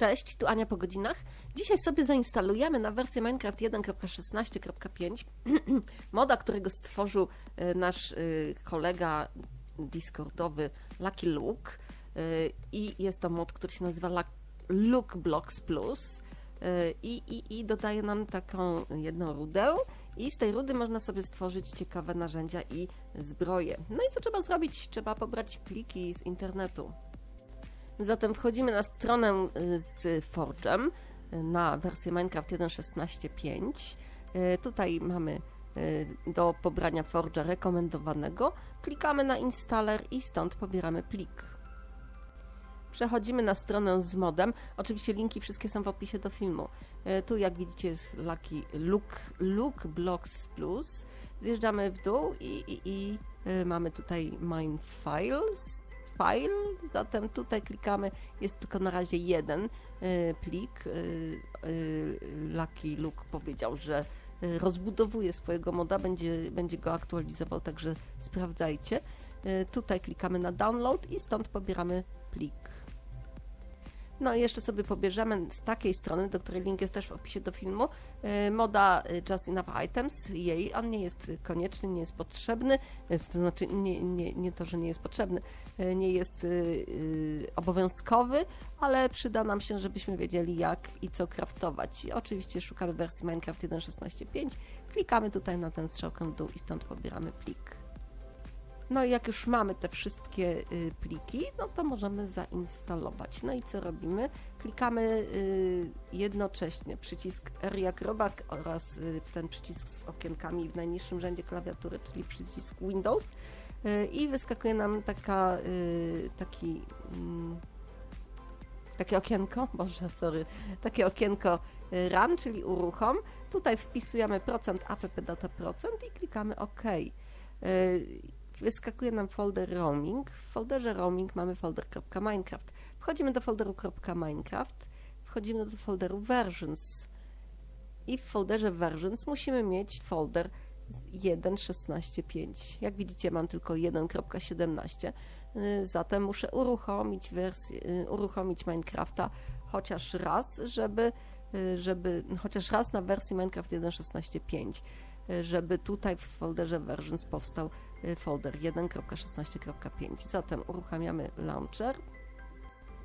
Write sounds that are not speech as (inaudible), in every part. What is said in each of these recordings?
Cześć, tu Ania po godzinach. Dzisiaj sobie zainstalujemy na wersję Minecraft 1.16.5 (clears throat) moda, którego stworzył e, nasz e, kolega Discordowy Lucky Luke. E, I jest to mod, który się nazywa Luke Blocks Plus. I, i, I dodaje nam taką jedną rudę i z tej rudy można sobie stworzyć ciekawe narzędzia i zbroje. No i co trzeba zrobić? Trzeba pobrać pliki z internetu. Zatem wchodzimy na stronę y, z Forge'em y, na wersję Minecraft 1.16.5. Y, Tutaj mamy do pobrania Forge'a rekomendowanego. Klikamy na installer i stąd pobieramy plik. Przechodzimy na stronę z modem. Oczywiście linki wszystkie są w opisie do filmu. Tu jak widzicie jest Lucky Look, Look Blocks Plus. Zjeżdżamy w dół i, i, i mamy tutaj Mine Files, File, zatem tutaj klikamy, jest tylko na razie jeden y, plik. Y, y, Lucky Luke powiedział, że rozbudowuje swojego moda, będzie, będzie go aktualizował, także sprawdzajcie. Tutaj klikamy na download i stąd pobieramy plik. No i jeszcze sobie pobierzemy z takiej strony, do której link jest też w opisie do filmu, y, moda y, Just Enough Items, jej, on nie jest konieczny, nie jest potrzebny, y, to znaczy nie, nie, nie to, że nie jest potrzebny, nie jest obowiązkowy, ale przyda nam się, żebyśmy wiedzieli jak i co craftować. I oczywiście szukamy wersji Minecraft 1.16.5, klikamy tutaj na tę strzałkę w dół i stąd pobieramy plik. No i jak już mamy te wszystkie y, pliki, no to możemy zainstalować. No i co robimy? Klikamy y, jednocześnie przycisk R jak robak oraz y, ten przycisk z okienkami w najniższym rzędzie klawiatury, czyli przycisk Windows i wyskakuje nam taka, taki mm, takie okienko, (laughs) boże, sorry, takie okienko run, czyli uruchom. Tutaj wpisujemy procent app data procent i klikamy OK. Wyskakuje nam folder roaming. W folderze roaming mamy folder .minecraft. Wchodzimy do folderu .minecraft, wchodzimy do folderu versions i w folderze versions musimy mieć folder 1.16.5. Jak widzicie mam tylko 1.17, y, zatem muszę uruchomić wersję, y, uruchomić Minecrafta chociaż raz, żeby, y, żeby chociaż raz na wersji Minecraft 1.16.5 y, żeby tutaj w folderze versions powstał y, folder 1.16.5. Zatem uruchamiamy launcher.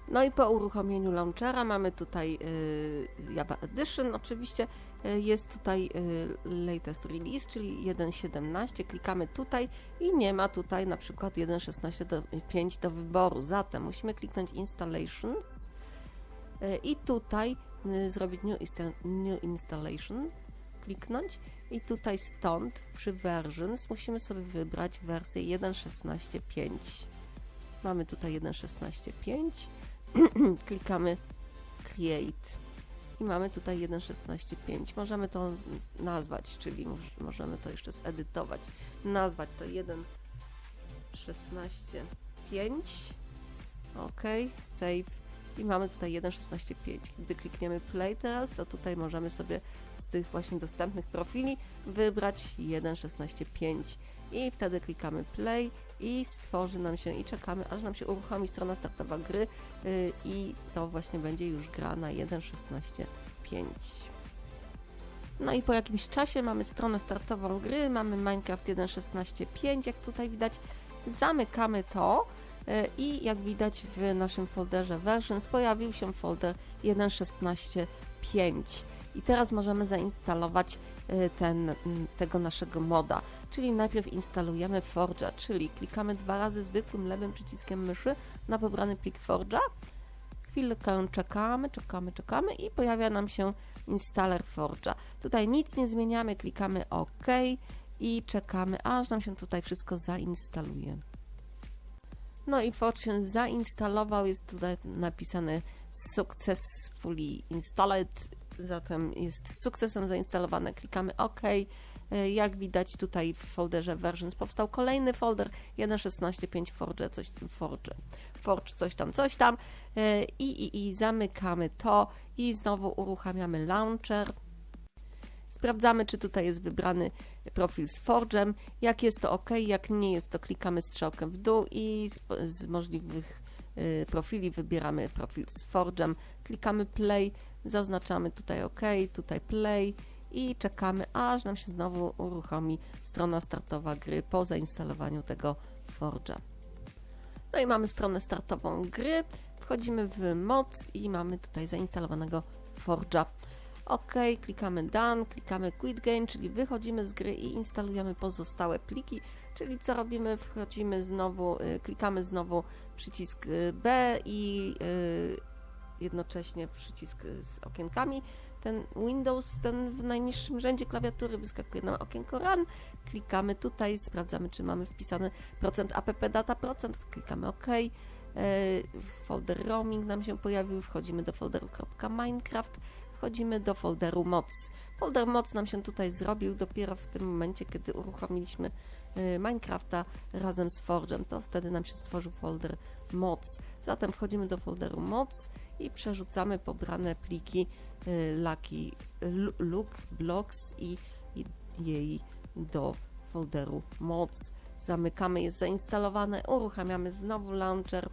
No i po uruchomieniu launchera mamy tutaj y, Java Edition. Oczywiście y, jest tutaj latest release, czyli 1.17. Klikamy tutaj i nie ma tutaj na przykład 1.16.5 do wyboru. Zatem musimy kliknąć Installations i tutaj zrobić new, insta- new Installation, kliknąć i tutaj stąd przy versions musimy sobie wybrać wersję 1.16.5. Mamy tutaj 1.16.5. (clears throat) Klikamy Create. I mamy tutaj 1.16.5. Możemy to nazwać, czyli moż- możemy to jeszcze zedytować. Nazwać to 1.16.5. OK, save. I mamy tutaj 1.16.5. Gdy klikniemy play teraz, to tutaj możemy sobie z tych właśnie dostępnych profili wybrać 1.16.5 i wtedy klikamy play i stworzy nam się i czekamy, aż nam się uruchomi strona startowa gry yy, i to właśnie będzie już gra na 1.16.5. No i po jakimś czasie mamy stronę startową gry, mamy Minecraft 1.16.5, jak tutaj widać. Zamykamy to i jak widać w naszym folderze versions pojawił się folder 1.16.5. I teraz możemy zainstalować y, ten, tego naszego moda. Czyli najpierw instalujemy Forge'a, czyli klikamy dwa razy zwykłym lewym przyciskiem myszy na pobrany plik Forge'a. Chwilkę czekamy, czekamy, czekamy i pojawia nam się installer Forge'a. Tutaj nic nie zmieniamy, klikamy OK i czekamy, aż nam się tutaj wszystko zainstaluje. No i się zainstalował, jest tutaj napisane successfully installed, zatem jest z sukcesem zainstalowane. Klikamy OK. E, Jak widać tutaj w folderze versions powstał kolejny folder 1.16.5 Forge, coś Forge, Forge, coś tam, coś tam E, i, i, i zamykamy to i znowu uruchamiamy launcher. Sprawdzamy, czy tutaj jest wybrany profil z Forge'em. Jak jest to OK, jak nie jest to klikamy strzałkę w dół i z, z możliwych y, profili, wybieramy profil z Forge'em, klikamy play, zaznaczamy tutaj OK, tutaj play i czekamy, aż nam się znowu uruchomi strona startowa gry po zainstalowaniu tego Forge'a. No i mamy stronę startową gry, wchodzimy w moc i mamy tutaj zainstalowanego Forge'a. OK, klikamy Done, klikamy Quit Game, czyli wychodzimy z gry i instalujemy pozostałe pliki, czyli co robimy? Wchodzimy znowu, y, klikamy znowu przycisk y, B i y, jednocześnie przycisk z okienkami. Ten Windows, ten w najniższym rzędzie klawiatury wyskakuje nam okienko Run. Klikamy tutaj, sprawdzamy, czy mamy wpisany procent app data procent. Klikamy OK. Folder roaming nam się pojawił. Wchodzimy do folderu .minecraft. Wchodzimy do folderu moc. Folder moc nam się tutaj zrobił dopiero w tym momencie, kiedy uruchomiliśmy e, Minecrafta razem z Forge'em. To wtedy nam się stworzył folder moc. Zatem wchodzimy do folderu moc i przerzucamy pobrane pliki y, Lucky Lu- Look Blocks i, i jej do folderu moc. Zamykamy, jest zainstalowane, uruchamiamy znowu launcher.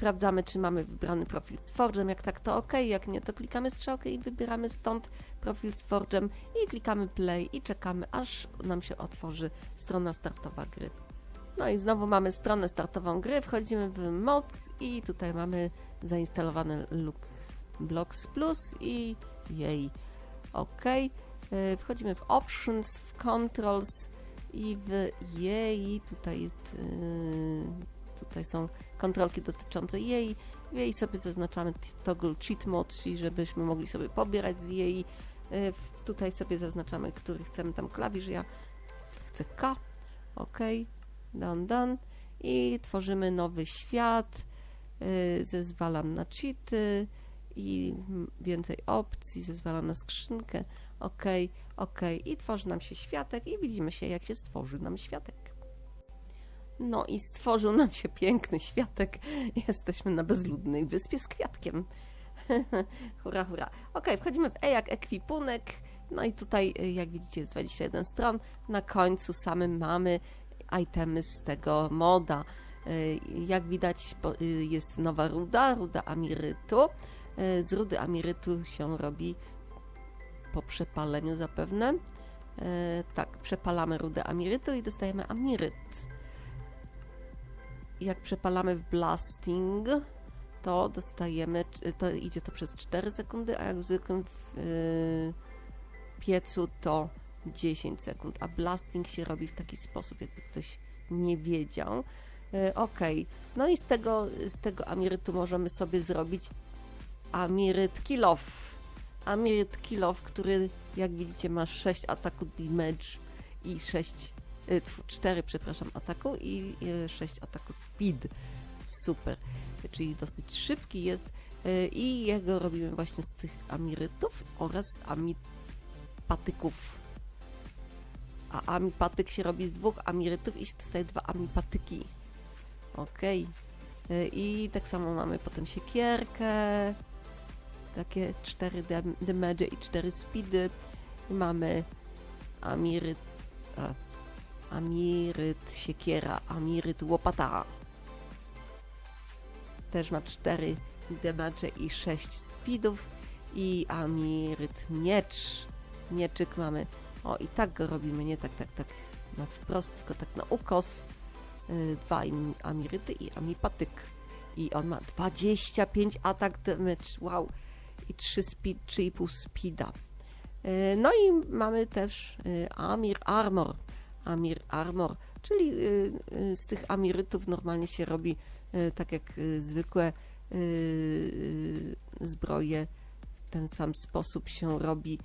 Sprawdzamy, czy mamy wybrany profil z Forge'em. Jak tak, to OK. Jak nie, to klikamy strzałkę i wybieramy stąd profil z Forge'em i klikamy play i czekamy, aż nam się otworzy strona startowa gry. No i znowu mamy stronę startową gry, wchodzimy w moc i tutaj mamy zainstalowany Look Blocks Plus i jej OK. Y, Wchodzimy w Options, w Controls i w jej, tutaj jest, y, tutaj są kontrolki dotyczące jej. W jej sobie zaznaczamy toggle cheat mode, żebyśmy mogli sobie pobierać z jej. Y, Tutaj sobie zaznaczamy, który chcemy tam klawisz. Ja chcę K. OK. Done, done. I tworzymy nowy świat. Y, Zezwalam na cheaty i więcej opcji. Zezwalam na skrzynkę. OK, OK. I tworzy nam się światek i widzimy się, jak się stworzy nam światek. No i stworzył nam się piękny światek. Jesteśmy na bezludnej wyspie z kwiatkiem. (laughs) hurra, hurra. Ok, wchodzimy w E jak ekwipunek. No i tutaj, y, jak widzicie, jest 21 stron. Na końcu samym mamy itemy z tego moda. Y, Jak widać, y, jest nowa ruda, ruda amirytu. Z rudy amirytu się robi po przepaleniu zapewne. Tak, przepalamy rudę amirytu i dostajemy amiryt. Jak przepalamy w blasting, to dostajemy, to idzie to przez 4 sekundy, a jak zwykłym w, y, piecu to 10 sekund, a blasting się robi w taki sposób, jakby ktoś nie wiedział. E, Okej, no i z tego, z tego amirytu możemy sobie zrobić amiryt kill off. Amiryt kill off, który jak widzicie ma 6 ataku damage i 6, 4 przepraszam ataku i 6 ataku speed. Super, czyli dosyć szybki jest y, i jego robimy właśnie z tych amirytów oraz z amipatyków. A amipatyk się robi z dwóch amirytów i się dostaje dwa amipatyki. Okej. Y, I tak samo mamy potem siekierkę, takie 4 dam- damage i 4 speedy. I mamy amiryt, a, amiryt siekiera, amiryt łopata. Też ma 4 damage i 6 speedów. I amiryt miecz. Mieczyk mamy. O, i tak go robimy, nie tak, tak, tak na wprost, tylko tak na ukos. Y, Dwa amiryty i amipatyk. I on ma 25 atak damage. Wow i 3 speed, 3,5 speeda. E, No i mamy też e, Amir Armor. Amir Armor, czyli e, e, z tych amirytów normalnie się robi e, tak jak zwykłe zbroje. W ten sam sposób się robi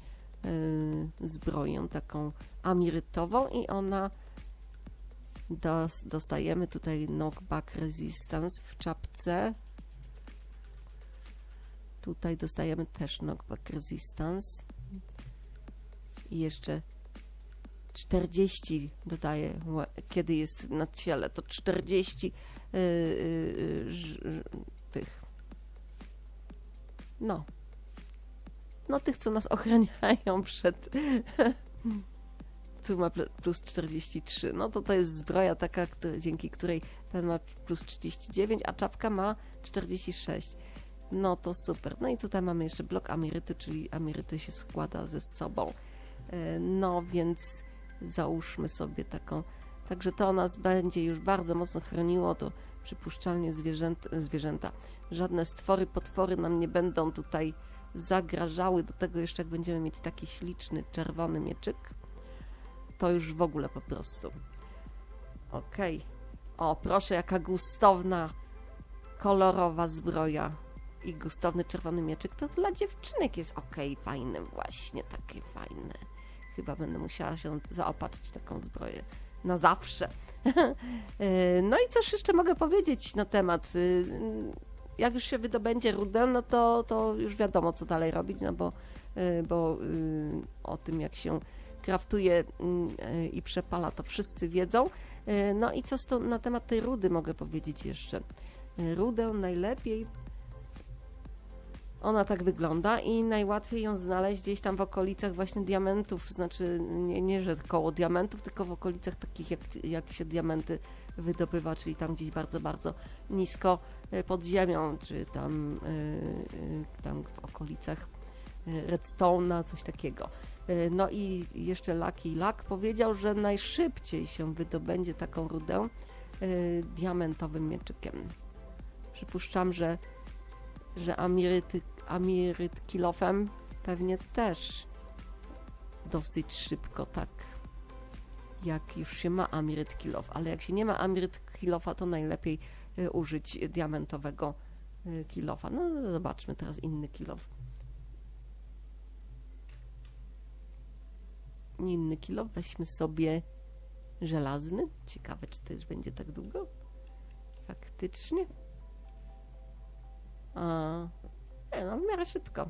zbroję taką amirytową i ona dos, dostajemy tutaj knockback resistance w czapce Tutaj dostajemy też knockback resistance. I jeszcze 40 dodaje, kiedy jest na ciele, to 40 yy, yy, tych. No. No tych, co nas ochraniają przed (laughs) tu ma pl- plus 43. No to to jest zbroja taka, który, dzięki której ten ma plus 39, a czapka ma 46. No to super. No i tutaj mamy jeszcze blok amiryty, czyli amiryty się składa ze sobą. E, No więc załóżmy sobie taką. Także to nas będzie już bardzo mocno chroniło, to przypuszczalnie zwierzęt, zwierzęta. Żadne stwory, potwory nam nie będą tutaj zagrażały. Do tego jeszcze jak będziemy mieć taki śliczny czerwony mieczyk, to już w ogóle po prostu. Okej. O, proszę, jaka gustowna, kolorowa zbroja i gustowny czerwony mieczyk. To dla dziewczynek jest okej, fajne, właśnie takie fajne. Chyba będę musiała się zaopatrzyć w taką zbroję na zawsze. E, (laughs) no i coś jeszcze mogę powiedzieć na temat. Y, Jak już się wydobędzie rudę, no to, to już wiadomo, co dalej robić, no bo, y, bo y, o tym, jak się kraftuje y, i przepala, to wszyscy wiedzą. Y, No i co na temat tej rudy mogę powiedzieć jeszcze? Y, Rudę najlepiej ona tak wygląda i najłatwiej ją znaleźć gdzieś tam w okolicach właśnie diamentów, znaczy nie, nie że koło diamentów, tylko w okolicach takich jak, jak się diamenty wydobywa, czyli tam gdzieś bardzo, bardzo nisko y, pod ziemią, czy tam, y, y, tam w okolicach redstone'a, coś takiego. No i jeszcze Lucky Luck powiedział, że najszybciej się wydobędzie taką rudę diamentowym mieczykiem. Przypuszczam, że, że amiryty, amiryt kilofem pewnie też dosyć szybko, tak jak już się ma amiryt kilof, ale jak się nie ma amiryt kilofa, to najlepiej y, użyć diamentowego y, kilofa. No zobaczmy teraz inny kilof. Inny kilof, weźmy sobie żelazny. Ciekawe, czy to już będzie tak długo? Faktycznie. A, no w miarę szybko.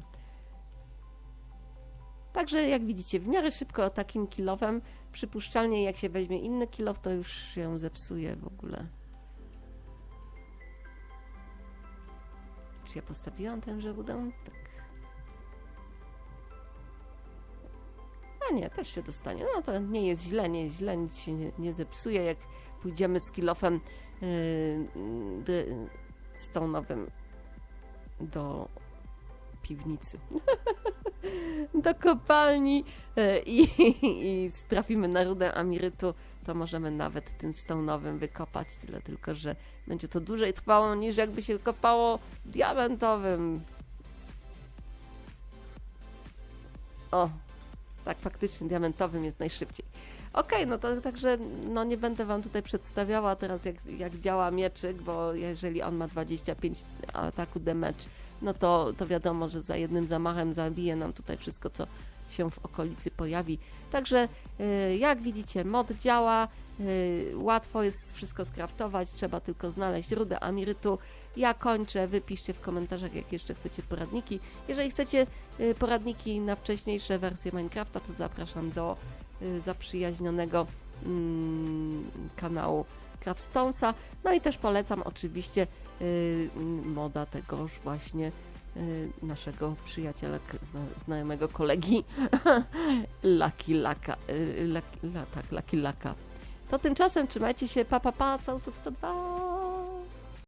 Także jak widzicie, w miarę szybko takim kilowem, przypuszczalnie jak się weźmie inny kilow, to już się zepsuje w ogóle. Czy ja postawiłam tę żerudę? Tak. A nie, też się dostanie. No to nie jest źle, nie jest źle, nic się nie, nie zepsuje. Jak pójdziemy z kilofem yy, stone'owym do piwnicy, (laughs) do kopalni yy, i, i trafimy na rudę amirytu, to możemy nawet tym stone'owym wykopać, tyle tylko, że będzie to dłużej trwało niż jakby się kopało diamentowym. O, tak, faktycznie diamentowym jest najszybciej. Okej, no to także no nie będę wam tutaj przedstawiała teraz jak, jak działa mieczyk, bo jeżeli on ma 25 ataku damage, no to, to wiadomo, że za jednym zamachem zabije nam tutaj wszystko, co się w okolicy pojawi. Także y, jak widzicie, mod działa, y, łatwo jest wszystko skraftować, trzeba tylko znaleźć rudę amirytu. Ja kończę, wypiszcie w komentarzach, jak jeszcze chcecie poradniki. Jeżeli chcecie y, poradniki na wcześniejsze wersje Minecrafta, to zapraszam do zaprzyjaźnionego mm, kanału Craftstonesa. No i też polecam oczywiście moda tegoż właśnie y, naszego przyjaciela, znajomego kolegi (laughs) Lucky Laka. Y, Lucky, tak, Lucky Laka. To tymczasem trzymajcie się, pa pa pa, całusów 102!